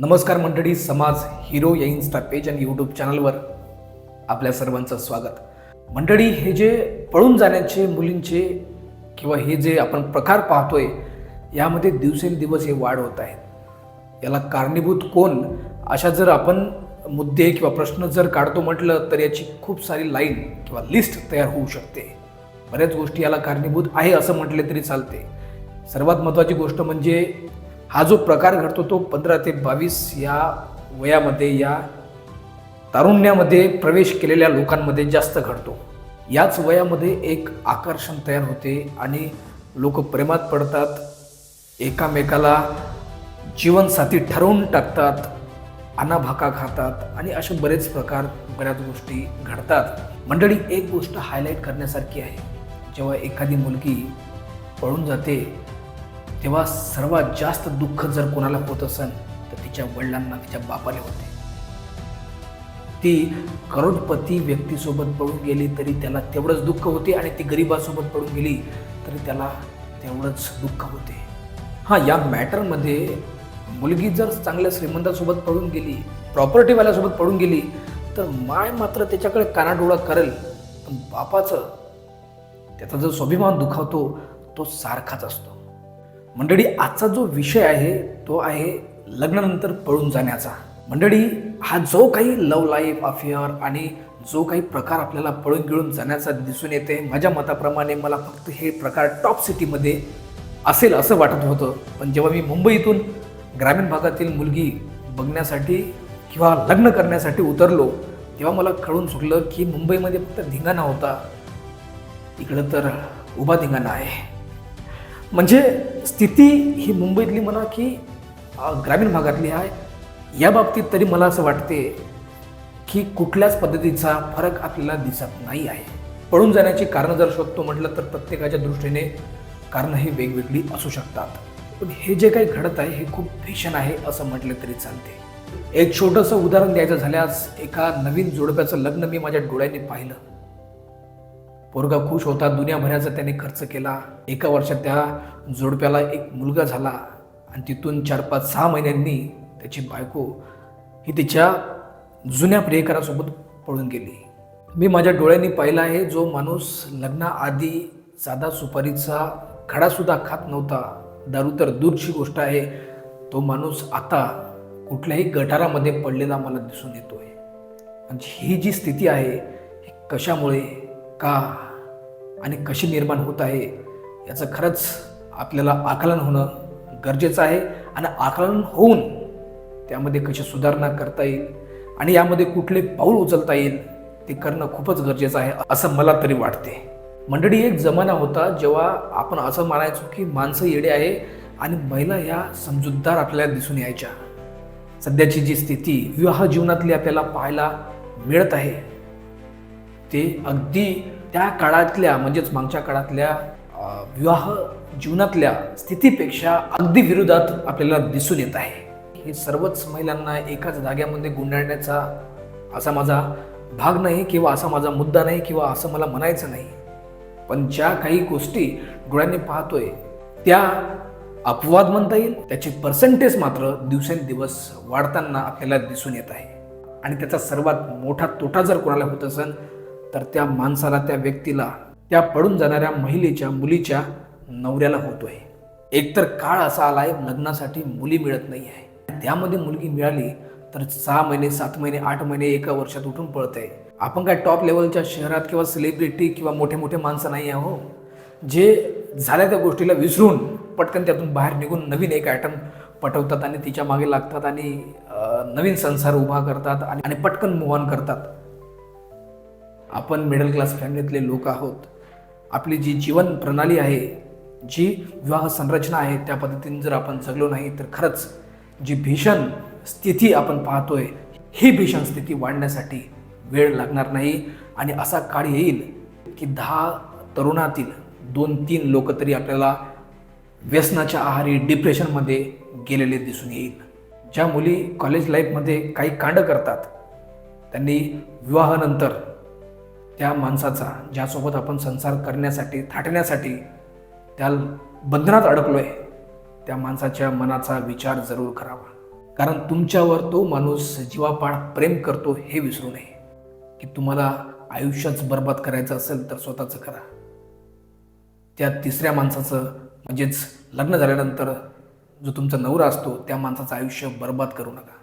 नमस्कार मंडळी समाज हिरो या इन्स्टा पेज आणि यूट्यूब चॅनलवर आपल्या सर्वांचं स्वागत. मंडळी हे जे पळून जाण्याचे मुलींचे किंवा हे जे आपण प्रकार पाहतोय यामध्ये दिवसेंदिवस हे वाढ होत आहेत याला कारणीभूत कोण? अशा जर आपण मुद्दे किंवा प्रश्न जर काढतो म्हटलं तर याची खूप सारी लाईन किंवा लिस्ट तयार होऊ शकते. बऱ्याच गोष्टी याला कारणीभूत आहे असं म्हटले तरी चालते. सर्वात महत्त्वाची गोष्ट म्हणजे हा जो प्रकार घडतो तो पंधरा ते बावीस या वयामध्ये या तारुण्यामध्ये प्रवेश केलेल्या लोकांमध्ये जास्त घडतो. याच वयामध्ये एक आकर्षण तयार होते आणि लोक प्रेमात पडतात एकामेकाला जीवनसाथी ठरवून टाकतात अनाभाका खातात आणि असे बरेच प्रकार बऱ्याच गोष्टी घडतात. मंडळी एक गोष्ट हायलाईट करण्यासारखी आहे. जेव्हा एखादी मुलगी पळून जाते तेव्हा सर्वात जास्त दुःख जर कोणाला होत असेल तर तिच्या वडिलांना तिच्या बापाने होते. ती करोडपती व्यक्तीसोबत पळून गेली तरी त्याला तेवढंच दुःख होते आणि ती गरिबासोबत पळून गेली तरी त्याला तेवढंच दुःख होते. हां या मॅटरमध्ये मुलगी जर चांगल्या श्रीमंतासोबत पळून गेली प्रॉपर्टीवाल्यासोबत पळून गेली तर माय मात्र त्याच्याकडे कानाडोळा करेल. पण बापाचं त्याचा जो स्वाभिमान दुखावतो तो सारखाच असतो. मंडळी आजचा जो विषय आहे तो आहे लग्नानंतर पळून जाण्याचा. मंडळी हा जो काही लव लाईफ अफेअर आणि जो काही प्रकार आपल्याला पळून गिळून जाण्याचा दिसून येते माझ्या मताप्रमाणे मला फक्त हे प्रकार टॉप सिटीमध्ये असेल असं वाटत होतं. पण जेव्हा मी मुंबईतून ग्रामीण भागातील मुलगी बघण्यासाठी किंवा लग्न करण्यासाठी उतरलो तेव्हा मला कळून चुकलं की मुंबईमध्ये फक्त धिंगाणा होता. इकडं तर उभा धिंगाणा आहे. म्हणजे स्थिती ही मुंबईतली म्हणा की ग्रामीण भागातली आहे. या बाबतीत तरी मला असं वाटते की कुठल्याच पद्धतीचा फरक आपल्याला दिसत नाही आहे. पळून जाण्याची कारणं जर शोधतो म्हटलं तर प्रत्येकाच्या दृष्टीने कारणं ही वेगवेगळी असू शकतात. पण हे जे काही घडत आहे हे खूप भीषण आहे असं म्हटलं तरी चालते. एक छोटंसं उदाहरण द्यायचं झाल्यास एका नवीन जोडप्याचं लग्न मी माझ्या डोळ्यांनी पाहिलं. पोरगा खुश होता दुनियाभराचा त्याने खर्च केला. एका वर्षात त्या जोडप्याला एक मुलगा झाला आणि तिथून चार पाच सहा महिन्यांनी त्याची बायको ही तिच्या जुन्या प्रियकरासोबत पळून गेली. मी माझ्या डोळ्यांनी पाहिला आहे जो माणूस लग्नाआधी साधा सुपारीचा खडासुद्धा खात नव्हता. दारू तर दूरची गोष्ट आहे तो माणूस आता कुठल्याही गटारामध्ये पडलेला मला दिसून येतोय. म्हणजे ही जी स्थिती आहे ही कशामुळे का आणि कशी निर्माण होत आहे याचं खरंच आपल्याला आकलन होणं गरजेचं आहे आणि आकलन होऊन त्यामध्ये कशी सुधारणा करता येईल आणि यामध्ये कुठले पाऊल उचलता येईल ते करणं खूपच गरजेचं आहे असं मला तरी वाटते. मंडळी एक जमाना होता जेव्हा आपण असं मानायचो की माणसं येडे आहे आणि महिला या समजूतदार आपल्याला दिसून यायच्या. सध्याची जी स्थिती विवाह जीवनातली आपल्याला पाहायला मिळत आहे. ते अगदी त्या काळातल्या म्हणजेच मागच्या काळातल्या विवाह जीवनातल्या स्थितीपेक्षा अगदी विरोधात आपल्याला दिसून येत आहे. हे सर्वच महिलांना एकाच धाग्यामध्ये गुंडाळण्याचा असा माझा भाग नाही किंवा असा माझा मुद्दा नाही किंवा असं मला म्हणायचं नाही. पण ज्या काही गोष्टी डोळ्यांनी पाहतोय त्या अपवाद म्हणता येईल त्याची पर्सेंटेज मात्र दिवसेंदिवस वाढताना आपल्याला दिसून येत आहे. आणि त्याचा सर्वात मोठा तोटा जर कोणाला होत असेल तर त्या माणसाला त्या व्यक्तीला त्या पडून जाणाऱ्या महिलेच्या मुलीच्या नवऱ्याला होतोय. एकतर काळ असा आला आहे लग्नासाठी मुली मिळत नाही आहे त्यामध्ये मुलगी मिळाली तर सहा महिने सात महिने आठ महिने एका वर्षात उठून पळते आपण काय टॉप लेवलच्या शहरात किंवा सेलिब्रिटी किंवा मोठे मोठे माणसं नाही आहे हो. जे झाल्या त्या गोष्टीला विसरून पटकन त्यातून बाहेर निघून नवीन एक आयटम पटवतात आणि तिच्यामागे लागतात आणि नवीन संसार उभा करतात आणि आणि पटकन मूव ऑन करतात. आपण मिडल क्लास फॅमिलीतले लोक आहोत. आपली जी जीवन प्रणाली आहे जी विवाह संरचना आहे त्या पद्धतीने जर आपण जगलो नाही तर खरंच जी भीषण स्थिती आपण पाहतोय ही भीषण स्थिती वाढण्यासाठी वेळ लागणार नाही. आणि असा काळ येईल की दहा तरुणातील दोन तीन लोक तरी आपल्याला व्यसनाच्या आहारी डिप्रेशनमध्ये गेलेले दिसून येईल. ज्या मुली कॉलेज लाईफमध्ये काही कांड करतात त्यांनी विवाहानंतर त्या माणसाचा ज्यासोबत आपण संसार करण्यासाठी थाटण्यासाठी त्या बंधनात अडकलोय त्या माणसाच्या मनाचा विचार जरूर करावा. कारण तुमच्यावर तो माणूस जीवापाड प्रेम करतो हे विसरू नये. की तुम्हाला आयुष्यच बर्बाद करायचं असेल तर स्वतःचं करा. त्या तिसऱ्या माणसाचं म्हणजेच लग्न झाल्यानंतर जो तुमचा नवरा असतो त्या माणसाचं आयुष्य बर्बाद करू नका.